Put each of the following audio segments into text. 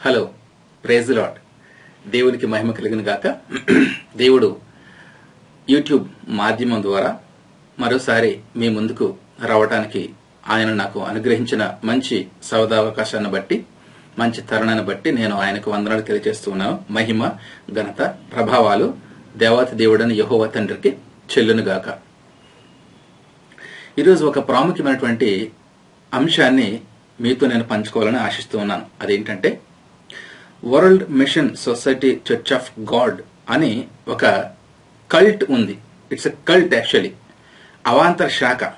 Hello praise lord దేవునికి మహిమ కలిగిన గాక దేవుడు యూట్యూబ్ మాధ్యమం ద్వారా మరోసారి మీ ముందుకు రావటానికి ఆయన నాకు అనుగ్రహించిన మంచి సవదావకాశాన్ని బట్టి మంచి తరుణాన్ని బట్టి నేను ఆయనకు వందనాలు తెలియజేస్తూ ఉన్నాను. మహిమ ఘనత ప్రభావాలు దేవాతి దేవుడని యహోవ తండ్రికి చెల్లునుగాక ఈరోజు ఒక ప్రాముఖ్యమైనటువంటి అంశాన్ని మీతో నేను పంచుకోవాలని ఆశిస్తూ ఉన్నాను. అదేంటంటే world mission society church of God అని ఒక కల్ట్ ఉంది. ఇట్స్ ఎ కల్ట్ యాక్చువల్లీ అవాంతర శాఖ.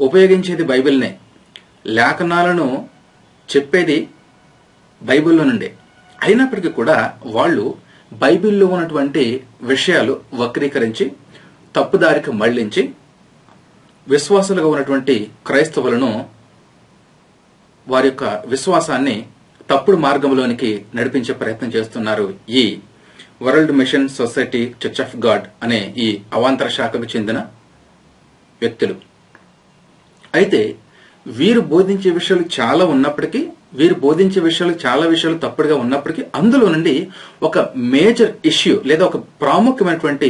ఉపయోగించేది బైబిల్నే. లేఖనాలను చెప్పేది బైబిల్లో నుండే. అయినప్పటికీ కూడా వాళ్ళు బైబిల్లో ఉన్నటువంటి విషయాలు వక్రీకరించి తప్పుదారికి మళ్ళించి విశ్వాసులుగా ఉన్నటువంటి క్రైస్తవులను వారి యొక్క విశ్వాసాన్ని తప్పుడు మార్గంలోనికి నడిపించే ప్రయత్నం చేస్తున్నారు ఈ world mission society church of God అనే ఈ అవాంతర శాఖకు చెందిన వ్యక్తులు. అయితే వీరు బోధించే విషయాలు చాలా ఉన్నప్పటికీ వీరు బోధించే విషయాలు చాలా విషయాలు తప్పుడుగా ఉన్నప్పటికీ అందులో నుండి ఒక మేజర్ ఇష్యూ లేదా ఒక ప్రాముఖ్యమైనటువంటి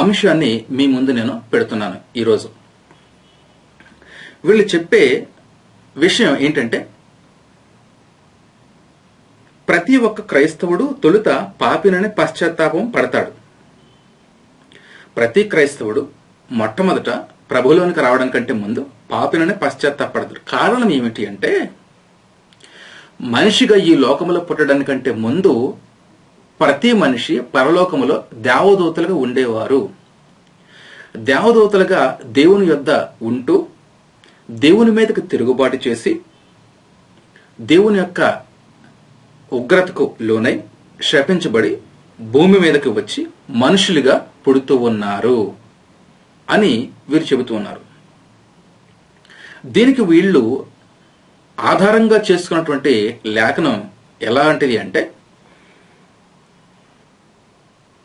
అంశాన్ని మీ ముందు నేను పెడుతున్నాను ఈరోజు. వీళ్ళు చెప్పే విషయం ఏంటంటే ప్రతి ఒక్క క్రైస్తవుడు తొలుత పాపినని పశ్చాత్తాపం పడతాడు. ప్రతి క్రైస్తవుడు మొట్టమొదట ప్రభులోనికి రావడం కంటే ముందు పాపినని పశ్చాత్తాపడతాడు. కారణం ఏమిటి అంటే మనిషిగా ఈ లోకములో పుట్టడానికంటే ముందు ప్రతి మనిషి పరలోకములో దేవదూతలుగా ఉండేవారు. దేవదూతలుగా దేవుని యొద్ద ఉంటూ దేవుని మీదకి తిరుగుబాటు చేసి దేవుని యొక్క ఉగ్రతకు లోనై శపించబడి భూమి మీదకి వచ్చి మనుషులుగా పుడుతూ ఉన్నారు అని వీరు చెబుతూ ఉన్నారు. దీనికి వీళ్ళు ఆధారంగా చేసుకున్నటువంటి లేఖనం ఎలాంటిది అంటే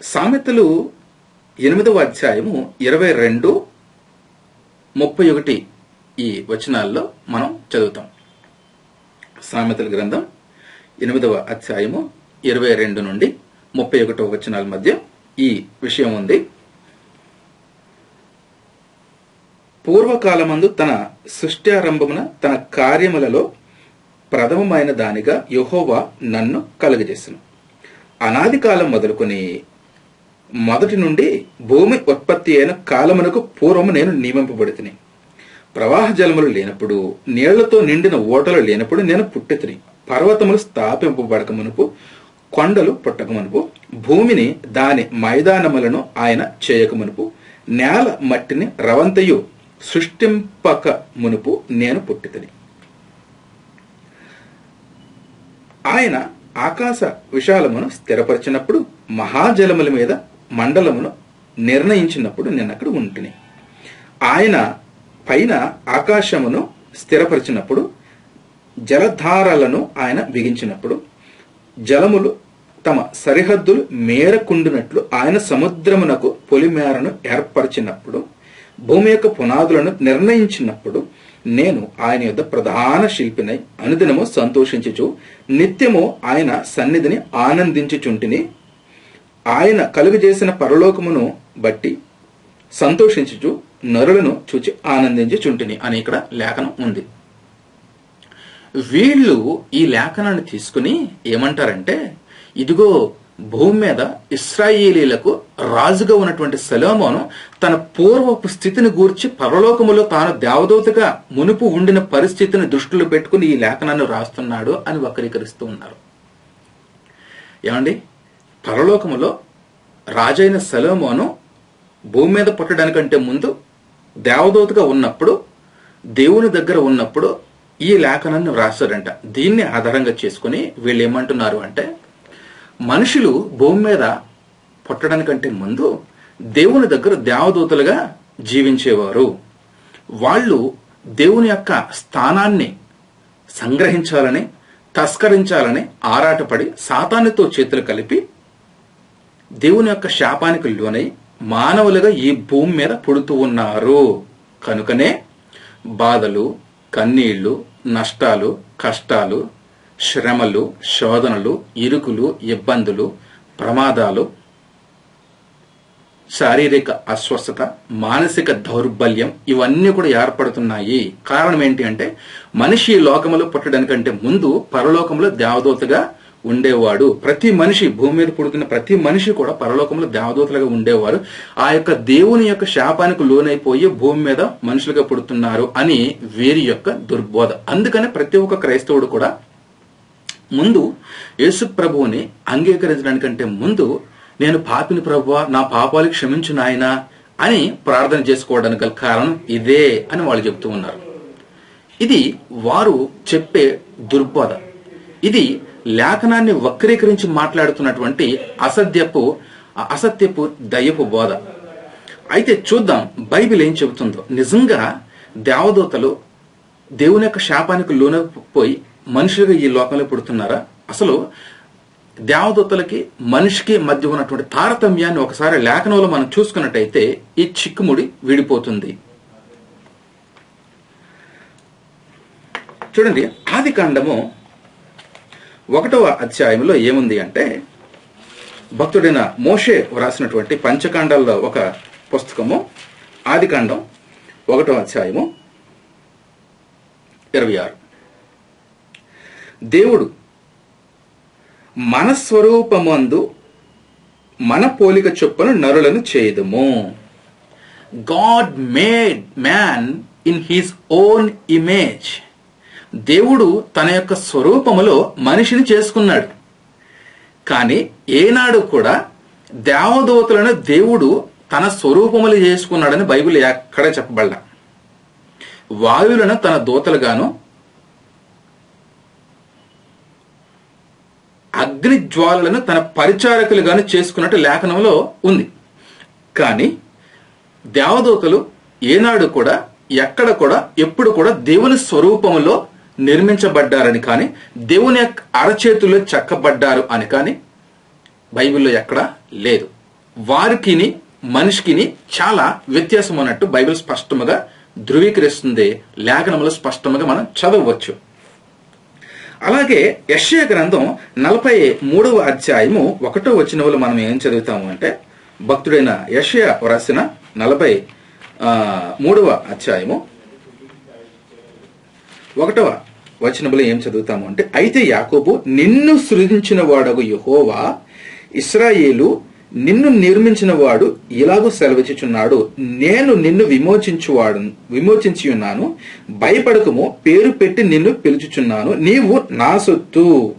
సామెతలు ఎనిమిదవ అధ్యాయము ఇరవై రెండు ముప్పై ఒకటి ఈ వచనాల్లో మనం చదువుతాం. సామెతల గ్రంథం ఎనిమిదవ అధ్యాయము ఇరవై రెండు నుండి ముప్పై ఒకటవ వచనాల మధ్య ఈ విషయం ఉంది. పూర్వకాలమందు తన సృష్ట్యారంభమున తన కార్యములలో ప్రథమమైన దానిగా యహోవా నన్ను కలుగజేసను. అనాది కాలం మొదలుకొని మొదటి నుండి భూమి ఉత్పత్తి అయిన కాలమునకు పూర్వము నేను నియమింపబడితిని. ప్రవాహ జలములు లేనప్పుడు నీళ్ళతో నిండిన ఓటలు లేనప్పుడు నేను పుట్టితిని. పర్వతములు స్థాపింపబడక మునుపు కొండలు పుట్టకమునుపు భూమిని దాని మైదానములను ఆయన చేయకమునుపు నేల మట్టిని రవంతయు సృష్టింపక మునుపు నేను పుట్టితని. ఆయన ఆకాశ విశాలమును స్థిరపరిచినప్పుడు మహాజలముల మీద మండలమును నిర్ణయించినప్పుడు నేను అక్కడ ఉంటుని. ఆయన పైన ఆకాశమును స్థిరపరిచినప్పుడు జలధారలను ఆయన బిగించినప్పుడు జలములు తమ సరిహద్దులు మేరకుండినట్లు ఆయన సముద్రమునకు పొలిమేరను ఏర్పరిచినప్పుడు భూమి యొక్క పునాదులను నిర్ణయించినప్పుడు నేను ఆయన యొక్క ప్రధాన శిల్పినై అనుదినము సంతోషించుచు నిత్యము ఆయన సన్నిధిని ఆనందించుచుంటిని ఆయన కలుగజేసిన పరలోకమును బట్టి సంతోషించుచు నరులను చూచి ఆనందించుచుంటిని అని ఇక్కడ లేఖనం ఉంది. వీళ్ళు ఈ లేఖనాన్ని తీసుకుని ఏమంటారంటే ఇదిగో భూమి మీద ఇస్రాయేలీలకు రాజుగా ఉన్నటువంటి సెలోమోను తన పూర్వపు స్థితిని గూర్చి పరలోకములో తాను దేవదూతగా మునుపు ఉండిన పరిస్థితిని దృష్టిలో పెట్టుకుని ఈ లేఖనాన్ని రాస్తున్నాడు అని వక్రీకరిస్తూ ఉన్నారు. ఏమండి? పరలోకములో రాజైన సెలోమోను భూమి మీద పుట్టడానికంటే ముందు దేవదూతగా ఉన్నప్పుడు దేవుని దగ్గర ఉన్నప్పుడు ఈ లేఖనాన్ని రాశాడంట దీన్ని ఆధారంగా చేసుకుని వీళ్ళు ఏమంటున్నారు అంటే మనుషులు భూమి మీద పుట్టడానికంటే ముందు దేవుని దగ్గర దేవదూతలుగా జీవించేవారు. వాళ్ళు దేవుని యొక్క స్థానాన్ని సంగ్రహించాలని తస్కరించాలని ఆరాటపడి సాతానితో చేతులు కలిపి దేవుని యొక్క శాపానికి లోనై మానవులుగా ఈ భూమి మీద పుడుతూ ఉన్నారు. కనుకనే బాధలు కన్నీళ్ళు నష్టాలు కష్టాలు శ్రమలు శోధనలు ఇరుకులు ఇబ్బందులు ప్రమాదాలు శారీరక అస్వస్థత మానసిక దౌర్బల్యం ఇవన్నీ కూడా ఏర్పడుతున్నాయి. కారణం ఏంటి అంటే మనిషి లోకములో పుట్టడానికంటే ముందు పరలోకంలో దేవదూతగా ఉండేవాడు. ప్రతి మనిషి భూమి మీద పుడుతున్న ప్రతి మనిషి కూడా పరలోకంలో దేవదూతలుగా ఉండేవారు. ఆ యొక్క దేవుని యొక్క శాపానికి లోనైపోయి భూమి మీద మనుషులుగా పుడుతున్నారు అని వీరి యొక్క దుర్బోధ. అందుకనే ప్రతి ఒక్క క్రైస్తవుడు కూడా ముందు యేసు ప్రభువుని అంగీకరించడానికంటే ముందు నేను పాపిని ప్రభువా నా పాపాలు క్షమించు నాయనా అని ప్రార్థన చేసుకోవడానికి గల కారణం ఇదే అని వాళ్ళు చెప్తూ ఉన్నారు. ఇది వారు చెప్పే దుర్బోధ. ఇది లేఖనాన్ని వక్రీకరించి మాట్లాడుతున్నటువంటి అసత్యపు అసత్యపు దయ్యపు బోధ. అయితే చూద్దాం బైబిల్ ఏం చెబుతుందో. నిజంగా దేవదూతలు దేవుని యొక్క శాపానికి లోనపోయి మనుషులుగా ఈ లోకంలో పుడుతున్నారా? అసలు దేవదూతలకి మనిషికి మధ్య ఉన్నటువంటి తారతమ్యాన్ని ఒకసారి లేఖనంలో మనం చూసుకున్నట్టయితే ఈ చిక్కుముడి విడిపోతుంది. చూడండి ఆది కాండము ఒకటవ అధ్యాయంలో ఏముంది అంటే భక్తుడైన మోషే వ్రాసినటువంటి పంచకాండాల్లో ఒక పుస్తకము ఆదికాండం ఒకటవ అధ్యాయము ఇరవై ఆరు. దేవుడు మనస్వరూపమందు మన పోలిక చొప్పున నరులను చేయదము. God made man in his own image దేవుడు తన యొక్క స్వరూపములో మనిషిని చేసుకున్నాడు. కానీ ఏనాడు కూడా దేవదూతలను దేవుడు తన స్వరూపములు చేసుకున్నాడని బైబిల్ ఎక్కడ చెప్పబడ్డా వాయువులను తన దూతలుగాను అగ్నిజ్వాలలను తన పరిచారకులుగాను చేసుకున్నట్టు లేఖనంలో ఉంది. కానీ దేవదూతలు ఏనాడు కూడా ఎక్కడ కూడా ఎప్పుడు కూడా దేవుని స్వరూపములో నిర్మించబడ్డారని కానీ దేవుని యొక్క అరచేతుల్లో చెక్కబడ్డారు అని కానీ బైబిల్లో ఎక్కడ లేదు. వారికిని మనిషికిని చాలా వ్యత్యాసం ఉన్నట్టు బైబిల్ స్పష్టముగా ధృవీకరిస్తుంది. లేఖనములు స్పష్టముగా మనం చదవవచ్చు. అలాగే యశ్య గ్రంథం నలభై మూడవ అధ్యాయము ఒకటో వచనములు మనం ఏం చదువుతాము అంటే భక్తుడైన యశ్య వ్రాసిన నలభై మూడవ అధ్యాయము ఒకటవ వచనంలో ఏం చదువుతాము అంటే అయితే యాకోబు నిన్ను సృజించిన వాడగు యహోవా ఇస్రాయేలు నిన్ను నిర్మించిన వాడు ఇలాగూ సెలవిచ్చుచున్నాడు. నేను నిన్ను విమోచించువాడు విమోచించి ఉన్నాను భయపడకము పేరు పెట్టి నిన్ను పిలుచుచున్నాను. నీవు నా సొత్తు.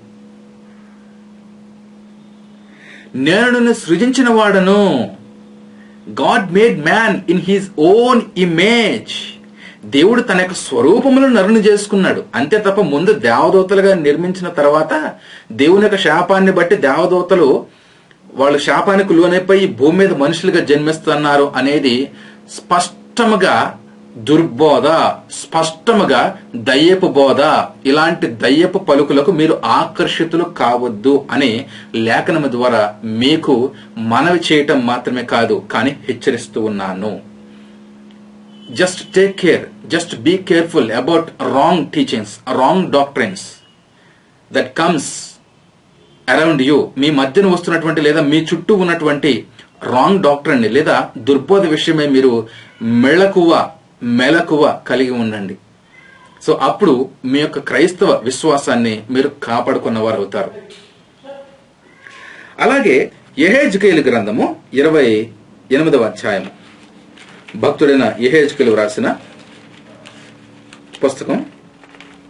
నేను నిన్ను సృజించిన వాడను God made man in his own image. దేవుడు తన యొక్క స్వరూపములను నరుని చేసుకున్నాడు. అంతే తప్ప ముందు దేవదూతలుగా నిర్మించిన తర్వాత దేవుని యొక్క శాపాన్ని బట్టి దేవదూతలు వాళ్ళు శాపానికి లోనైపోయి భూమి మీద మనుషులుగా జన్మిస్తున్నారు అనేది స్పష్టముగా దుర్బోధ స్పష్టముగా దయ్యపు బోధ. ఇలాంటి దయ్యపు పలుకులకు మీరు ఆకర్షితులు కావద్దు అని లేఖనము ద్వారా మీకు మనవి చేయటం మాత్రమే కాదు కానీ హెచ్చరిస్తూ ఉన్నాను. Just take care just be careful about wrong teachings wrong doctrines that comes around you మీ మధ్యన వస్తున్నటువంటి లేదా మీ చుట్టూ ఉన్నటువంటి రాంగ్ డాక్టర్ని లేదా దుర్బోధ విషయమే మీరు మెళకువ మెలకువ కలిగి ఉండండి. సో అప్పుడు మీ యొక్క క్రైస్తవ విశ్వాసాన్ని మీరు కాపాడుకున్న వారు అవుతారు. అలాగే ఎహేజ్కేలు గ్రంథము ఇరవై ఎనిమిదవ అధ్యాయము. భక్తుడైన యహేజ్కేలు వ్రాసిన పుస్తకం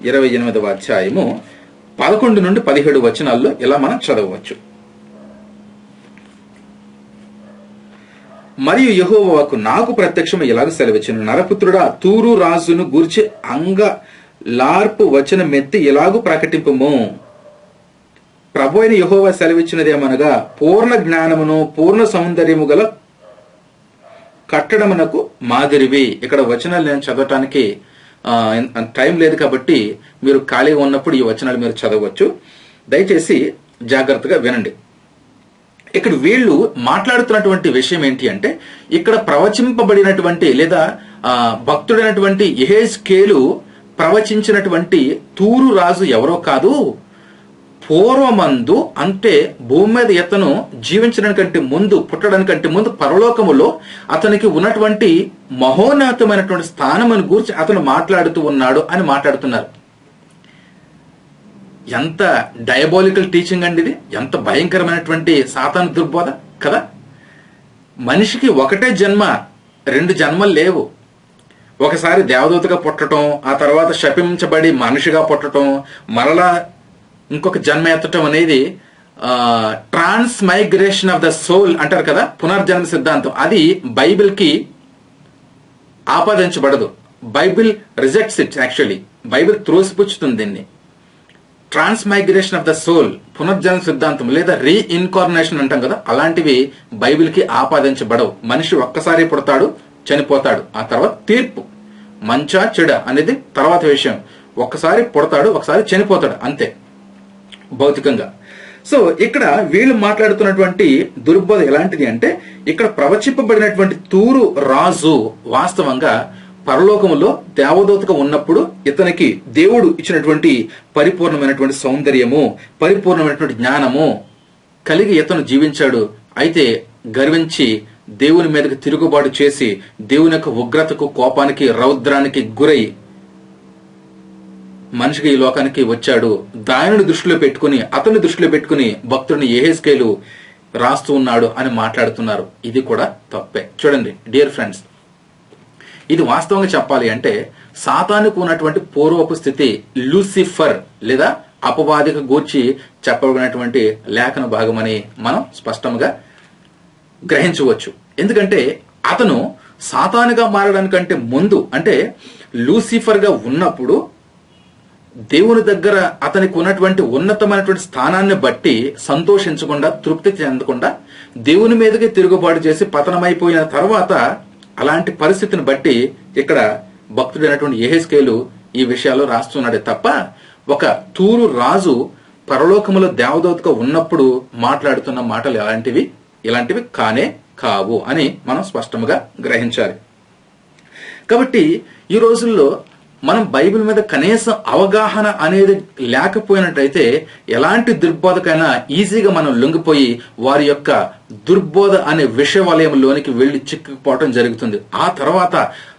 ఇరవై ఎనిమిదవ అధ్యాయము పదకొండు నుండి పదిహేడు వచనాల్లో ఇలా మనం చదవవచ్చు. మరియు యహోవాకు నాకు ప్రత్యక్షం ఇలాగ సెలవిచ్చిన? నరపుత్రుడా తూరు రాజును గూర్చి అంగ లార్పు వచన మెత్తి ఇలాగు ప్రకటింపము? ప్రభు అయిన యహోవా సెలవిచ్చినదేమనగా పూర్ణ జ్ఞానమును పూర్ణ సౌందర్యము గల కట్టడమునకు మాదిరివి. ఇక్కడ వచనాలు నేను చదవటానికి టైం లేదు కాబట్టి మీరు ఖాళీగా ఉన్నప్పుడు ఈ వచనాలు మీరు చదవచ్చు. దయచేసి జాగ్రత్తగా వినండి. ఇక్కడ వీళ్ళు మాట్లాడుతున్నటువంటి విషయం ఏంటి అంటే ఇక్కడ ప్రవచింపబడినటువంటి లేదా భక్తుడైనటువంటి ఎహేజ్ కేలు ప్రవచించినటువంటి తూరు రాజు ఎవరో కాదు పూర్వమందు అంటే భూమి మీద ఇతను జీవించడానికంటే ముందు పుట్టడానికంటే ముందు పరలోకములో అతనికి ఉన్నటువంటి మహోన్నతమైనటువంటి స్థానమును గూర్చి అతను మాట్లాడుతూ ఉన్నాడు అని మాట్లాడుతున్నారు. ఎంత డయబాలికల్ టీచింగ్ అండి ఇది? ఎంత భయంకరమైనటువంటి సాతాను దుర్బోధ కదా? మనిషికి ఒకటే జన్మ రెండు జన్మలు లేవు. ఒకసారి దేవదూతగా పుట్టడం ఆ తర్వాత శపించబడి మనిషిగా పుట్టడం మరలా ఇంకొక జన్మ ఎత్తటం అనేది transmigration of the soul అంటారు కదా పునర్జన్మ సిద్ధాంతం. అది బైబిల్కి ఆపాదించబడదు. Bible rejects it actually Bible త్రోసిపుచ్చుతుంది దీన్ని. ట్రాన్స్మైగ్రేషన్ ఆఫ్ ద సోల్ పునర్జన్మ సిద్ధాంతం లేదా రీఇన్కార్నేషన్ అంటాం కదా అలాంటివి బైబిల్కి ఆపాదించబడవు. మనిషి ఒక్కసారి పుడతాడు చనిపోతాడు. ఆ తర్వాత తీర్పు. మంచా చెడ అనేది తర్వాత విషయం. ఒక్కసారి పుడతాడు ఒకసారి చనిపోతాడు అంతే. భౌతికంగా. సో ఇక్కడ వీళ్ళు మాట్లాడుతున్నటువంటి దుర్బోధ ఎలాంటిది అంటే ఇక్కడ ప్రవచింపబడినటువంటి తూరు రాజు వాస్తవంగా పరలోకములో దేవదూతగా ఉన్నప్పుడు ఇతనికి దేవుడు ఇచ్చినటువంటి పరిపూర్ణమైనటువంటి సౌందర్యము పరిపూర్ణమైనటువంటి జ్ఞానము కలిగి ఇతను జీవించాడు. అయితే గర్వించి దేవుని మీదకు తిరుగుబాటు చేసి దేవుని యొక్క ఉగ్రతకు కోపానికి రౌద్రానికి గురై మనిషికి ఈ లోకానికి వచ్చాడు. దానిని దృష్టిలో పెట్టుకుని అతని దృష్టిలో పెట్టుకుని భక్తుడిని ఏహెస్కేలు రాస్తూ ఉన్నాడు అని మాట్లాడుతున్నారు. ఇది కూడా తప్పే. చూడండి డియర్ ఫ్రెండ్స్ ఇది వాస్తవంగా చెప్పాలి అంటే సాతానుకు ఉన్నటువంటి పూర్వపు స్థితి లూసిఫర్ లేదా అపవాదిక గూర్చి చెప్పబడినటువంటి లేఖన భాగమని మనం స్పష్టంగా గ్రహించవచ్చు. ఎందుకంటే అతను సాతానుగా మారడానికంటే ముందు అంటే లూసిఫర్గా ఉన్నప్పుడు దేవుని దగ్గర అతనికి ఉన్నటువంటి ఉన్నతమైనటువంటి స్థానాన్ని బట్టి సంతోషించకుండా తృప్తి చెందకుండా దేవుని మీదకి తిరుగుబాటు చేసి పతనమైపోయిన తర్వాత అలాంటి పరిస్థితిని బట్టి ఇక్కడ భక్తుడైనటువంటి ఏహెస్కేలు ఈ విషయాలు రాస్తున్నాడే తప్ప ఒక తూరు రాజు పరలోకములో దేవదూతగా ఉన్నప్పుడు మాట్లాడుతున్న మాటలు ఎలాంటివి? ఇలాంటివి కానే కావు అని మనం స్పష్టంగా గ్రహించాలి. కాబట్టి ఈ రోజుల్లో మనం బైబిల్ మీద కనీసం అవగాహన అనేది లేకపోయినట్టయితే ఎలాంటి దుర్బోధకైనా ఈజీగా మనం లొంగిపోయి వారి యొక్క దుర్బోధ అనే విష వలయంలోనికి వెళ్ళి చిక్కుకుపోవటం జరుగుతుంది. ఆ తర్వాత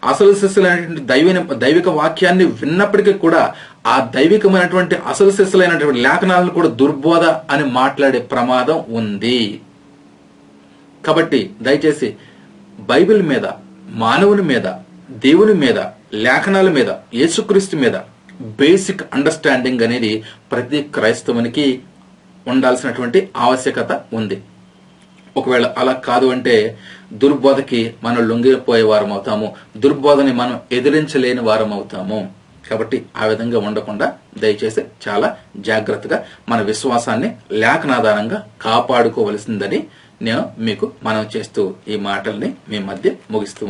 అసలు శిష్యులైనటువంటి దైవ దైవిక వాక్యాన్ని విన్నప్పటికీ కూడా ఆ దైవికమైనటువంటి అసలు శిష్యులైనటువంటి లేఖనాలను కూడా దుర్బోధ అని మాట్లాడే ప్రమాదం ఉంది. కాబట్టి దయచేసి బైబిల్ మీద మానవుని మీద దేవుని మీద లేఖనాల మీద యేసుక్రీస్తు మీద బేసిక్ అండర్స్టాండింగ్ అనేది ప్రతి క్రైస్తవునికి ఉండాల్సినటువంటి ఆవశ్యకత ఉంది. ఒకవేళ అలా కాదు అంటే దుర్బోధకి మనం లొంగిపోయే వారం అవుతాము. దుర్బోధని మనం ఎదిరించలేని వారం అవుతాము. కాబట్టి ఆ విధంగా ఉండకుండా దయచేసి చాలా జాగ్రత్తగా మన విశ్వాసాన్ని లేఖనాధారంగా కాపాడుకోవలసిందని నేను మీకు మనం చేస్తూ ఈ మాటల్ని మీ మధ్య ముగిస్తూ